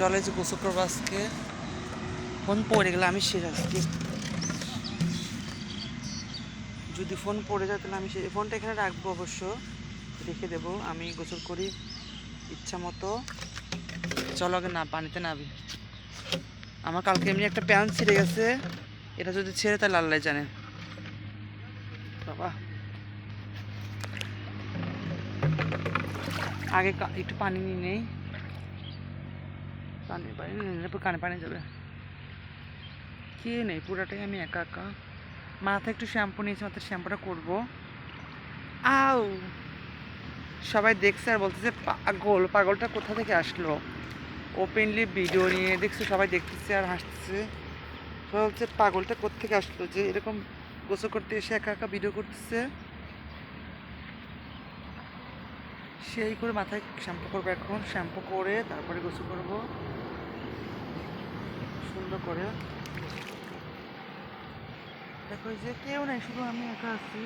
চলে যে গোসল আজকে, ফোন পড়ে গেলে আমি শেষ আজকে। যদি ফোন পড়ে যায় তাহলে আমি সেই ফোনটা এখানে রাখব অবশ্য, রেখে দেবো। আমি গোসল করি ইচ্ছা মতো। চলো আগে না, পানিতে নাবি আমার কালকে এমনি একটা প্যান্ট ছিঁড়ে গেছে। এটা যদি ছেড়ে তাহলে আল্লাহ জানে। বাবা। আগে একটু পানি নিয়ে নেই। পানি পানি কানে পানি যাবে। কে নেই, পুরাটাই আমি একা একা। মাথায় একটু শ্যাম্পু নিয়েছি, মাথায় শ্যাম্পুটা করব। আউ! সবাই দেখছে আর বলতেছে পাগল পাগলটা কোথা থেকে আসলো? ওপেনলি ভিডিও নিয়ে দেখছে, সবাই দেখতেছে আর হাসতেছে। সবাই বলছে, পাগলটা কোথেকে আসলো? যে এরকম গোসল করতে এসে একা একা ভিডিও করতেছে। সেই করে মাথায় শ্যাম্পু করব এখন। শ্যাম্পু করে তারপরে গোসল করব। সুন্দর করে। দেখো যে কেউ নেই, শুধু আমি একা আছি।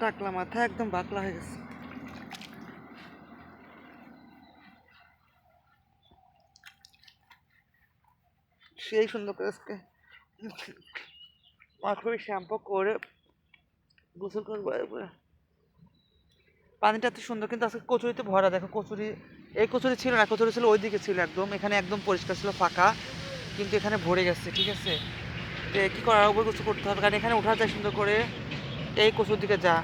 টাকলা মাথা, একদম বাকলা হয়ে গেছে। সেই সুন্দর করে আজকে মাথায় শ্যাম্পু করে গোসল করব এরপরে। পানিটা এত সুন্দর, কিন্তু আজকে কচুরিতে ভরা। দেখো, কচুরি, এই কচুরি ছিল না, কচুরি ছিল ওইদিকে ছিল একদম। এখানে একদম পরিষ্কার ছিল, ফাঁকা, কিন্তু এখানে ভরে গেছে, ঠিক আছে? তো কী করার উপর কিছু করতে হবে, কারণ এখানে ওঠা যায় সুন্দর করে এই কচুর দিকে যা।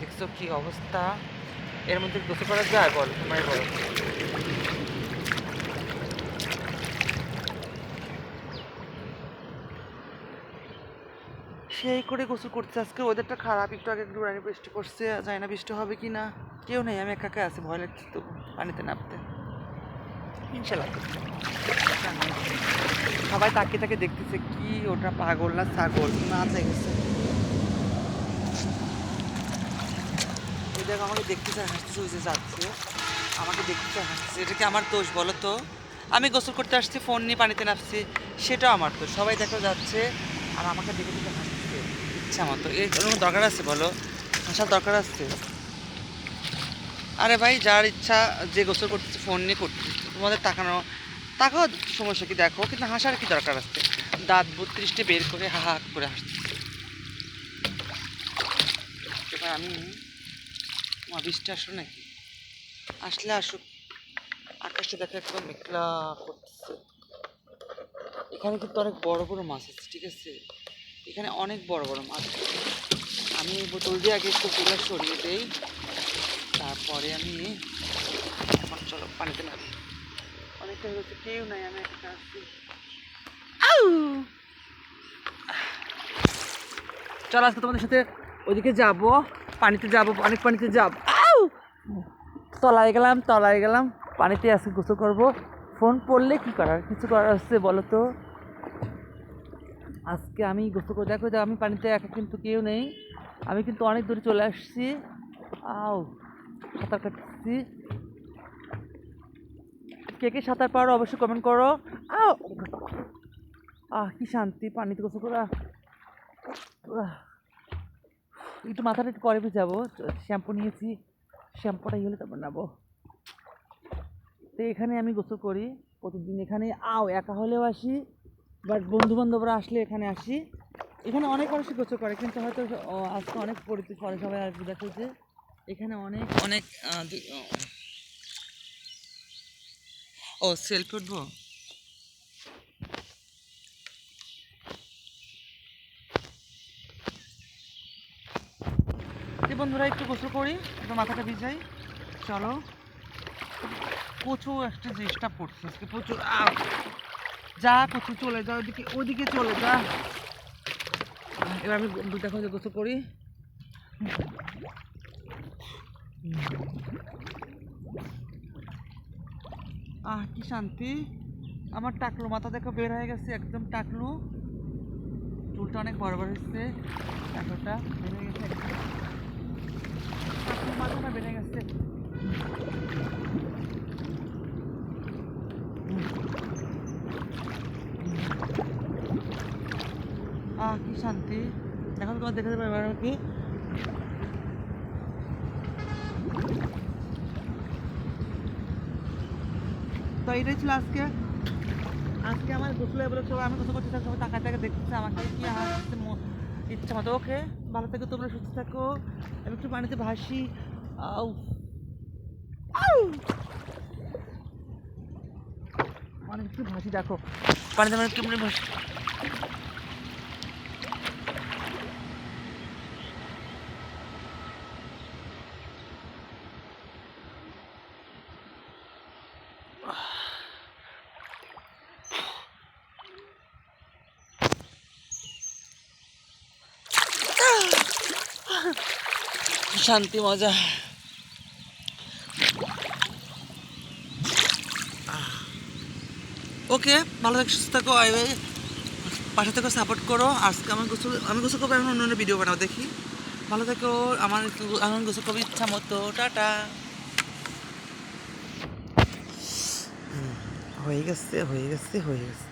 দেখছ কি অবস্থা? এর মধ্যে গোসল করা যায় বল? তোমার বলো। সেই করে গোসল করতে আজকে ওদেরটা খারাপ, একটু আগে একটু রানি বৃষ্টি পড়ছে, জানি না বৃষ্টি হবে কি না কেউ নেই, আমি একা আছি, ভয় লাগছে তো পানিতে নামতে। ইনশাল্লাহ সবাই তাকে তাকে দেখতেছে কি ওটা পাগল না ছাগল না গেছে। এই দেখো, আমাকে দেখতেছে হাসতেছে, ওই যে যাচ্ছে। আমাকে দেখতেছে আর হাসতেছে। এটা কি আমার দোষ বলো তো? আমি গোসল করতে আসছি ফোন নিয়ে পানিতে নামছি, সেটাও আমার দোষ। সবাই দেখো যাচ্ছে, আর আমাকে দেখে দেখে হাসছে ইচ্ছা মতো। এর কোনো দরকার আছে বলো? হাসার দরকার আছে? আরে ভাই, যার ইচ্ছা যে গোসল করতেছে, ফোন নিয়ে করতেছে, তোমাদের তাকানো, তাকাও সমস্যা কি দেখো, কিন্তু হাসার কি দরকার আছে? দাঁত বত্রিশটি বের করে হা হা করে হাসতেছে। এবার আমি বৃষ্টি আসলো নাকি? আসলে আসুক আকাশটা দেখো একদম মেঘলা করতেছে। এখানে কিন্তু অনেক বড় বড় মাছ আছে, ঠিক আছে? এখানে অনেক বড় বড় মাছ আছে। আমি বোতল দিয়ে আগে একটু তুলে সরিয়ে দেই তারপরে আমি এখন চলো পানিতে নামি। অনেকটা হয়েছে কেউ নাই আমি একটা আসছি চলো আজকে তোমাদের সাথে ওদিকে যাব পানিতে যাব অনেক পানিতে যাব। আউ! তলায় গেলাম তলায় গেলাম পানিতে আজকে গোসল করব। ফোন পড়লে কি করার কিছু করার হচ্ছে বলো তো? আজকে আমি গোসল করে, দেখো যে আমি পানিতে একা কিন্তু কেউ নেই। আমি কিন্তু অনেক দূরে চলে আসছি। আও, সাঁতার কাটছি। কে কে সাঁতার পারো অবশ্যই কমেন্ট করো। আও, আহ, কি শান্তি, পানিতে গোসল করা। একটু মাথাটা একটু পরে যাব শ্যাম্পু নিয়েছি। শ্যাম্পুটা হলে তারপর নেব। তো এখানে আমি গোসল করি প্রতিদিন এখানে। আও, একা হলেও আসি। বাট বন্ধু বান্ধবরা আসলে এখানে আসি। এখানে অনেক মানুষই গোসল করে, কিন্তু হয়তো আজকে অনেক পরিচিত, পরে সবাই আসবে দেখো যে এখানে অনেক অনেক ও। সেলফি উঠবো? বন্ধুরা, একটু গোসল করি, একটু মাথাটা ভিজাই, চলো। কচু একটা জিনিসটা পড়ছে, আজকে প্রচুর! যা কচু চলে যা, ওদিকে ওদিকে চলে যা। এবার আমি দু দেখো যে গোসল করি। আহ, কি শান্তি। আমার টাকলু মাথা দেখো বের হয়ে গেছে, একদম টাকলু। চুলটা অনেক বড় বড় হচ্ছে এতটা বের হয়ে গেছে। মাথাটা বেড়ে গেছে। আহ, কি শান্তি? এখন তোমার দেখাতে পারবে কি? তো এটাই ছিল আজকে। আজকে আমার গোসল এবার সবাই আমি কত করছি সবাই টাকা টাকা দেখতেছে আমাকে কি হাসছে ইচ্ছা মতো। ওকে, ভালো থেকে তোমরা, সুস্থ থাকো। আমি একটু পানিতে ভাসি। আউ। মানে অনেক একটু ভাসি, দেখো। পানিতে মানে একটু ভাসি। শান্তি, মজা। ওকে, ভালো থাকো, সুস্থ থাকো পাশে থেকে সাপোর্ট করো। আজকে আমার গোসল, আমি গোসল করব, এখন অন্য ভিডিও বানাবো, দেখি। ভালো থেকো, আমার আমার গোসল করব, ইচ্ছা মতো। টাটা। হুম, হয়ে গেছে হয়ে গেছে হয়ে গেছে